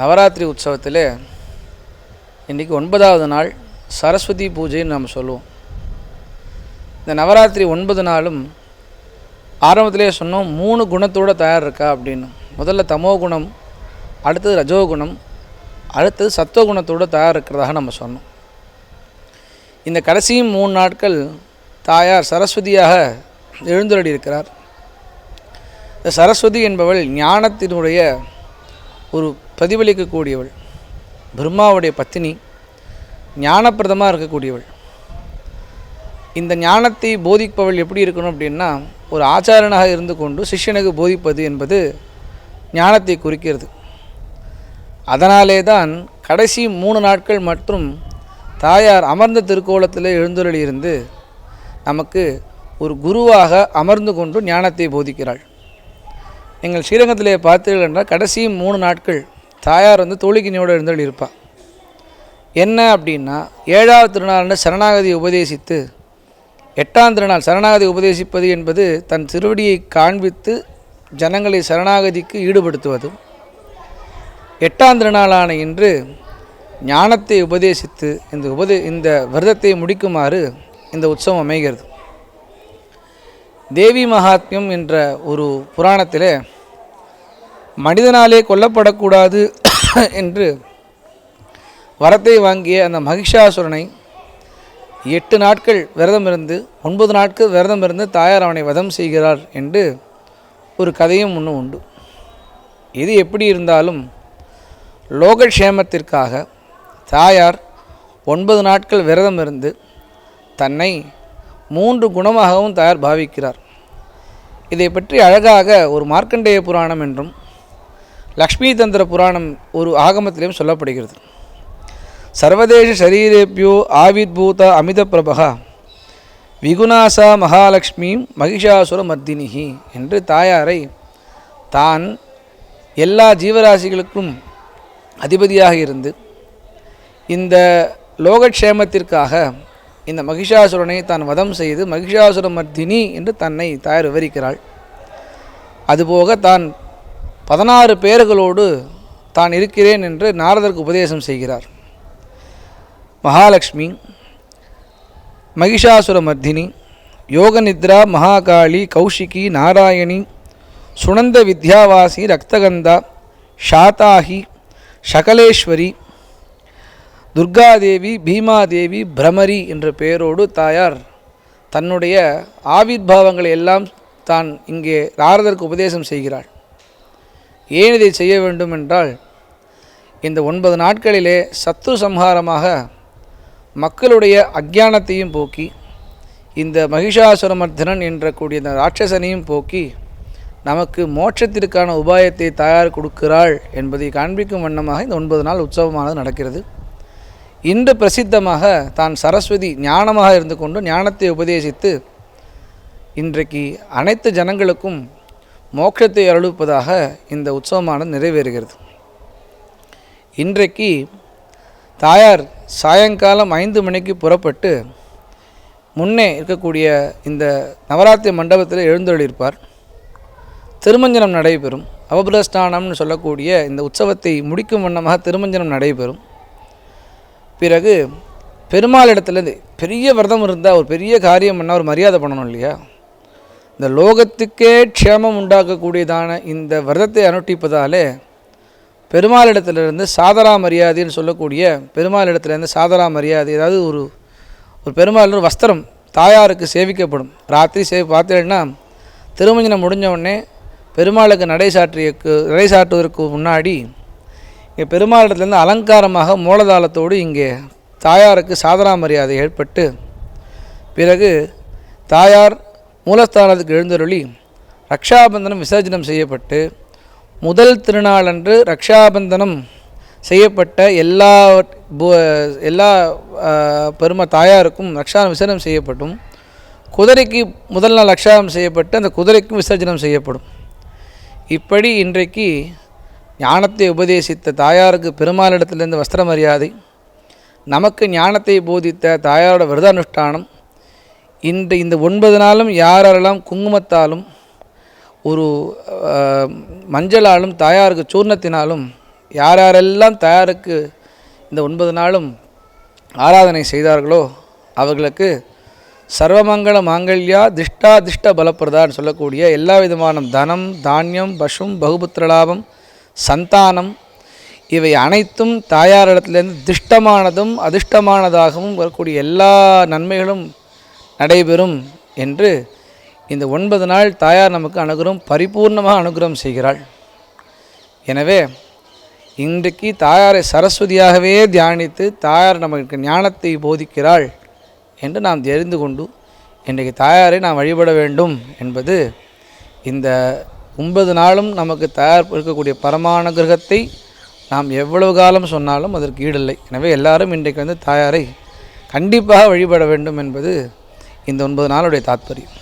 நவராத்திரி உற்சவத்தில் இன்றைக்கி ஒன்பதாவது நாள் சரஸ்வதி பூஜைன்னு நம்ம சொல்லுவோம். இந்த நவராத்திரி ஒன்பது நாளும் ஆரம்பத்திலே சொன்னோம் மூணு குணத்தோடு தயார் இருக்கா அப்படின்னு. முதல்ல தமோ குணம் அடுத்தது ரஜோகுணம் அடுத்தது சத்துவகுணத்தோடு தயார் இருக்கிறதாக நம்ம சொன்னோம். இந்த கடைசி மூணு நாட்கள் தாயார் சரஸ்வதியாக எழுந்தருளி இருக்கிறார் இந்த சரஸ்வதி என்பவள் ஞானத்தினுடைய ஒரு பிரதிபலிக்கக்கூடியவள். பிரம்மாவுடைய பத்தினி ஞானப்பிரதமாக இருக்கக்கூடியவள். இந்த ஞானத்தை போதிப்பவள் எப்படி இருக்கணும் அப்படின்னா ஒரு ஆச்சாரனாக இருந்து கொண்டு சிஷ்யனுக்கு போதிப்பது என்பது ஞானத்தை குறிக்கிறது. அதனாலே தான் கடைசி மூணு நாட்கள் மற்றும் தாயார் அமர்ந்த திருக்கோலத்தில் எழுந்தருளி இருந்து நமக்கு ஒரு குருவாக அமர்ந்து கொண்டு ஞானத்தை போதிக்கிறாள். நீங்கள் ஸ்ரீரங்கத்திலே பார்த்தீர்கள் என்றால் கடைசி மூணு நாட்கள் தாயார் வந்து தோழிக்கினியோடு எழுந்தருளி இருப்பாள். என்ன அப்படின்னா ஏழாவது திருநாள்னு சரணாகதி உபதேசித்து எட்டாம் திருநாள் சரணாகதி உபதேசிப்பது என்பது தன் திருவடியை காண்பித்து ஜனங்களை சரணாகதிக்கு ஈடுபடுத்துவதும் எட்டாம் திருநாளான இன்று ஞானத்தை உபதேசித்து இந்த உபதே இந்த விரதத்தை முடிக்குமாறு இந்த உற்சவம் அமைகிறது. தேவி மகாத்மியம் என்ற ஒரு புராணத்தில் மனிதனாலே கொல்லப்படக்கூடாது என்று வரத்தை வாங்கிய அந்த மகிஷாசுரனை எட்டு நாட்கள் விரதம் இருந்து ஒன்பது நாட்கள் விரதம் இருந்து தாயார் அவனை வதம் செய்கிறார் என்று ஒரு கதையும் ஒன்று உண்டு. இது எப்படி இருந்தாலும் லோகக்ஷேமத்திற்காக தாயார் ஒன்பது நாட்கள் விரதம் இருந்து தன்னை மூன்று குணமாகவும் தாயார் பாவிக்கிறார். இதை பற்றி அழகாக ஒரு மார்க்கண்டேய புராணம் என்றும் லக்ஷ்மி தந்திர புராணம் ஒரு ஆகமத்திலையும் சொல்லப்படுகிறது. சர்வதேச சரீரேபியோ ஆவிர்பூத அமித பிரபகா விகுணாசா மகாலட்சுமி மகிஷாசுர மர்தினிகி என்று தாயாரை தான் எல்லா ஜீவராசிகளுக்கும் அதிபதியாக இருந்து இந்த லோகக்ஷேமத்திற்காக இந்த மகிஷாசுரனை தான் வதம் செய்து மகிஷாசுர மர்தினி என்று தன்னை தாயார் விவரிக்கிறாள். அதுபோக தான் பதினாறு பேர்களோடு தான் இருக்கிறேன் என்று நாரதருக்கு உபதேசம் செய்கிறார். மகாலட்சுமி மகிஷாசுர மர்தினி யோகநித்ரா மகாகாளி கௌஷிகி நாராயணி சுனந்த வித்யாவாசி ரக்தகந்தா ஷாத்தாகி சகலேஸ்வரி துர்காதேவி பீமாதேவி பிரமரி என்ற பெயரோடு தாயார் தன்னுடைய ஆவிர்வாவங்களை எல்லாம் தான் இங்கே நாரதருக்கு உபதேசம் செய்கிறாள். ஏன் இதை செய்ய வேண்டும் என்றால் இந்த ஒன்பது நாட்களிலே சத்து சம்ஹாரமாக மக்களுடைய அக்ஞானத்தையும் போக்கி இந்த மகிஷாசுரமர்தனன் என்ற கூடிய இந்த ராட்சசனையும் போக்கி நமக்கு மோட்சத்திற்கான உபாயத்தை தயார் கொடுக்கிறாள் என்பதை காண்பிக்கும் வண்ணமாக இந்த ஒன்பது நாள் உற்சவமானது நடக்கிறது. இன்று பிரசித்தமாக தான் சரஸ்வதி ஞானமாக இருந்து கொண்டு ஞானத்தை உபதேசித்து இன்றைக்கு அனைத்து ஜனங்களுக்கும் மோட்சத்தை அருளிப்பதாக இந்த உற்சவமானது நிறைவேறுகிறது. இன்றைக்கு தாயார் சாயங்காலம் ஐந்து மணிக்கு புறப்பட்டு முன்னே இருக்கக்கூடிய இந்த நவராத்திரி மண்டபத்தில் எழுந்தொழியிருப்பார் திருமஞ்சனம் நடைபெறும். அவபிரஸ்தானம்னு சொல்லக்கூடிய இந்த உற்சவத்தை முடிக்கும் வண்ணமாக திருமஞ்சனம் நடைபெறும். பிறகு பெருமாள் இடத்துலேருந்து பெரிய விரதம் இருந்தால் ஒரு பெரிய காரியம் பண்ணால் ஒரு மரியாதை பண்ணணும் இல்லையா? இந்த லோகத்துக்கே க்ஷேமம் உண்டாக்கக்கூடியதான இந்த விரதத்தை பெருமாள் பெருமாளிடத்திலிருந்து சாதரா மரியாதைன்னு சொல்லக்கூடிய பெருமாளிடத்திலேருந்து சாதரா மரியாதை அதாவது ஒரு ஒரு பெருமாள் வஸ்திரம் தாயாருக்கு சேவிக்கப்படும். ராத்திரி சேவி பார்த்தீங்கன்னா திருமஞ்சனம் முடிஞ்ச உடனே பெருமாளுக்கு நடை சாற்றியக்கு நடை சாட்டுவதற்கு முன்னாடி இங்கே பெருமாளிடத்துலேருந்து அலங்காரமாக மூலதாளத்தோடு இங்கே தாயாருக்கு சாதனா மரியாதை ஏற்பட்டு பிறகு தாயார் மூலஸ்தானத்துக்கு எழுந்தருளி ரக்ஷாபந்தனம் விசர்ஜனம் செய்யப்பட்டு முதல் திருநாளன்று ரக்ஷாபந்தனம் செய்யப்பட்ட எல்லா எல்லா பெரும தாயாருக்கும் ரக்ஷா விசர்ஜனம் செய்யப்பட்டும். குதிரைக்கு முதல் நாள் ரக்ஷாபம் செய்யப்பட்டு அந்த குதிரைக்கும் விசர்ஜனம் செய்யப்படும். இப்படி இன்றைக்கு ஞானத்தை உபதேசித்த தாயாருக்கு பெருமாளிடத்திலிருந்து வஸ்திர மரியாதை நமக்கு ஞானத்தை போதித்த தாயாரோட விரதானுஷ்டானம் இன்று இந்த ஒன்பது நாளும் யாரெல்லாம் குங்குமத்தாலும் ஒரு மஞ்சளாலும் தாயாருக்கு சூர்ணத்தினாலும் யார் யாரெல்லாம் தாயாருக்கு இந்த ஒன்பது நாளும் ஆராதனை செய்தார்களோ அவர்களுக்கு சர்வமங்கள மாங்கல்யா திஷ்டா திஷ்ட பலப்பிரதான்னு சொல்லக்கூடிய எல்லா விதமான தனம் தானியம் பசும் பகுபுத்திரலாபம் சந்தானம் இவை அனைத்தும் தாயாரிடத்துலேருந்து திஷ்டமானதும் அதிர்ஷ்டமானதாகவும் வரக்கூடிய எல்லா நன்மைகளும் நடைபெறும் என்று இந்த ஒன்பது நாள் தாயார் நமக்கு அனுகிரகம் பரிபூர்ணமாக அனுகிரகம் செய்கிறாள். எனவே இன்றைக்கு தாயாரை சரஸ்வதியாகவே தியானித்து தாயார் நமக்கு ஞானத்தை போதிக்கிறாள் என்று நாம் தெரிந்து கொண்டு இன்றைக்கு தாயாரை நாம் வழிபட வேண்டும் என்பது இந்த ஒன்பது நாளும் நமக்கு தயார் இருக்கக்கூடிய பரமானுகிரகத்தை நாம் எவ்வளவு காலம் சொன்னாலும் அதற்கு ஈடில்லை. எனவே எல்லாரும் இன்றைக்கு வந்து தாயாரை கண்டிப்பாக வழிபட வேண்டும் என்பது இந்த ஒன்பது நாளுடைய தாத்பரியம்.